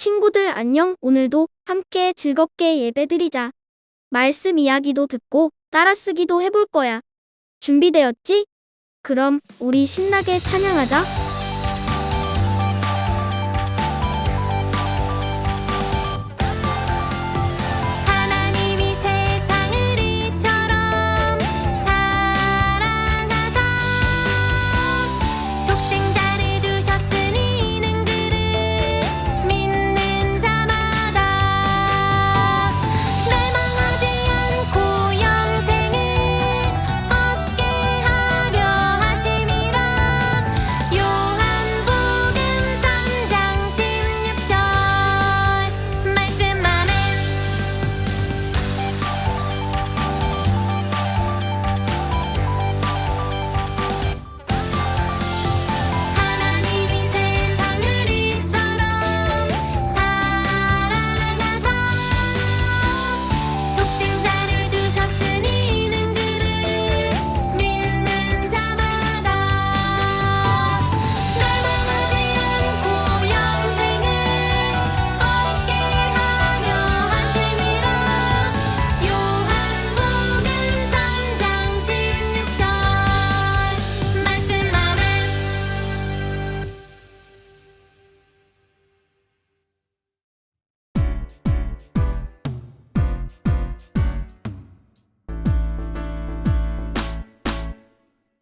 친구들 안녕. 오늘도 함께 즐겁게 예배드리자. 말씀 이야기도 듣고 따라쓰기도 해볼 거야. 준비되었지? 그럼 우리 신나게 찬양하자.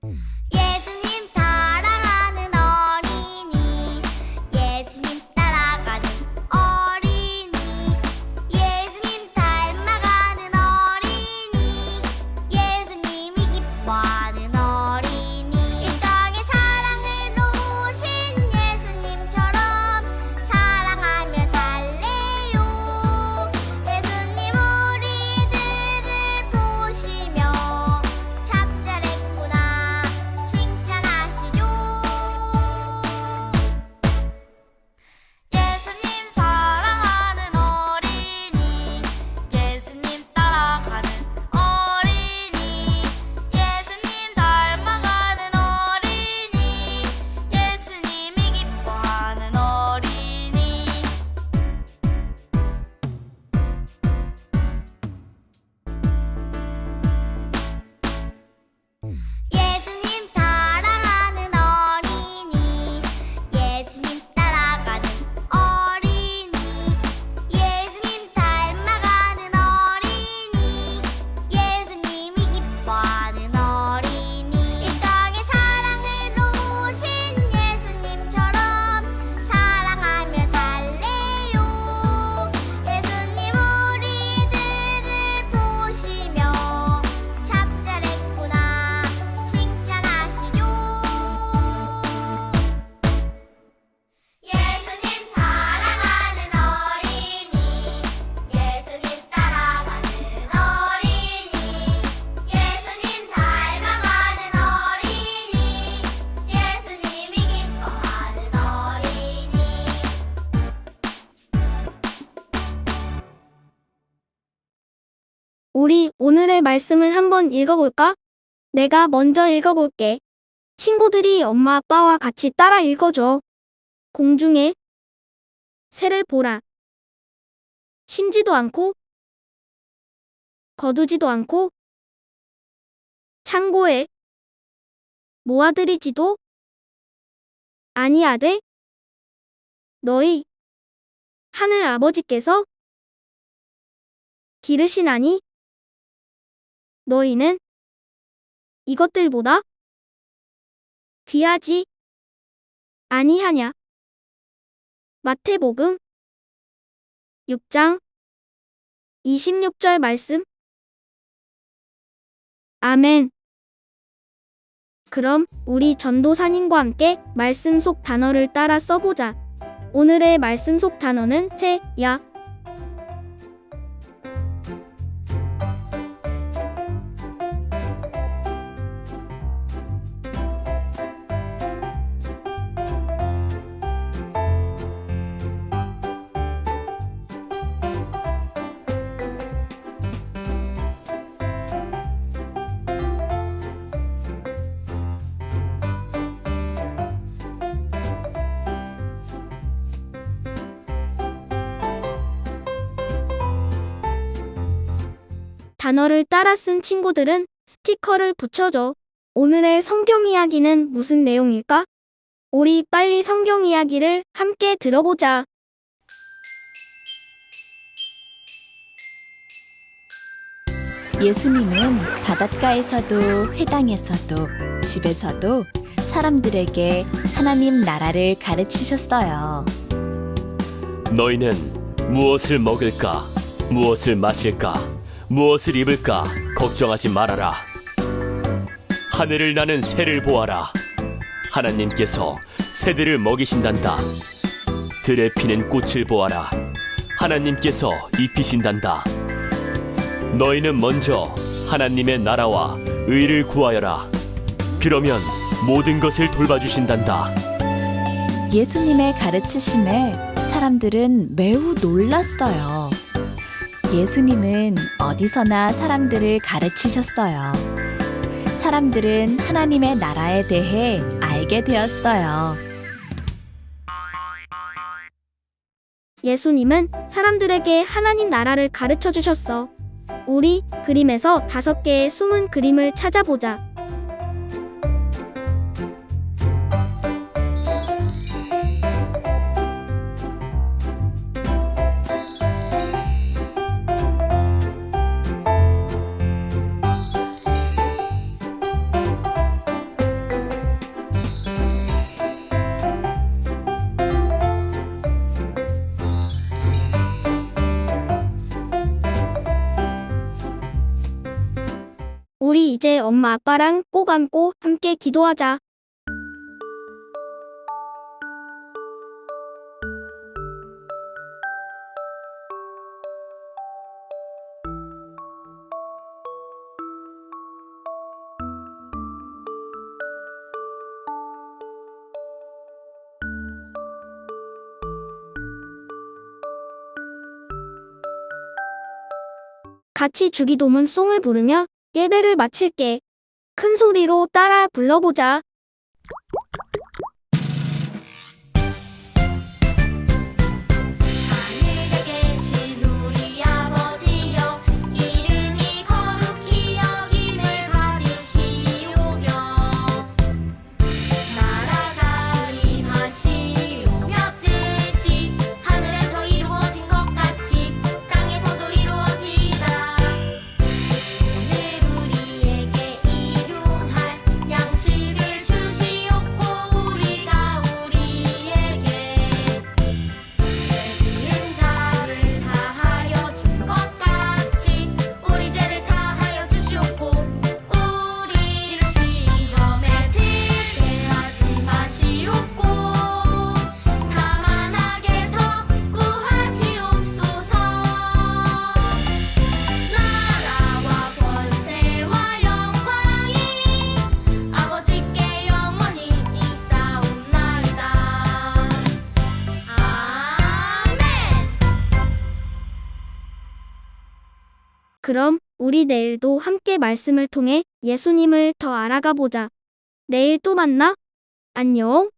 예 우리 오늘의 말씀을 한번 읽어볼까? 내가 먼저 읽어볼게. 친구들이 엄마 아빠와 같이 따라 읽어줘. 공중에 새를 보라. 심지도 않고 거두지도 않고 창고에 모아들이지도 아니하되 너희 하늘 아버지께서 기르시나니 너희는 이것들보다 귀하지 아니하냐? 마태복음 6장 26절 말씀 아멘. 그럼 우리 전도사님과 함께 말씀 속 단어를 따라 써보자. 오늘의 말씀 속 단어는 채야. 단어를 따라 쓴 친구들은 스티커를 붙여줘. 오늘의 성경 이야기는 무슨 내용일까? 우리 빨리 성경 이야기를 함께 들어보자. 예수님은 바닷가에서도 회당에서도 집에서도 사람들에게 하나님 나라를 가르치셨어요. 너희는 무엇을 먹을까, 무엇을 마실까, 무엇을 입을까 걱정하지 말아라. 하늘을 나는 새를 보아라. 하나님께서 새들을 먹이신단다. 들에 피는 꽃을 보아라. 하나님께서 입히신단다. 너희는 먼저 하나님의 나라와 의를 구하여라. 그러면 모든 것을 돌봐주신단다. 예수님의 가르치심에 사람들은 매우 놀랐어요. 예수님은 어디서나 사람들을 가르치셨어요. 사람들은 하나님의 나라에 대해 알게 되었어요. 예수님은 사람들에게 하나님 나라를 가르쳐 주셨어. 우리 그림에서 다섯 개의 숨은 그림을 찾아보자. 우리 이제 엄마 아빠랑 꼭 안고 함께 기도하자. 같이 주기도문 송을 부르며 예배를 마칠게. 큰 소리로 따라 불러보자. 그럼 우리 내일도 함께 말씀을 통해 예수님을 더 알아가 보자. 내일 또 만나. 안녕.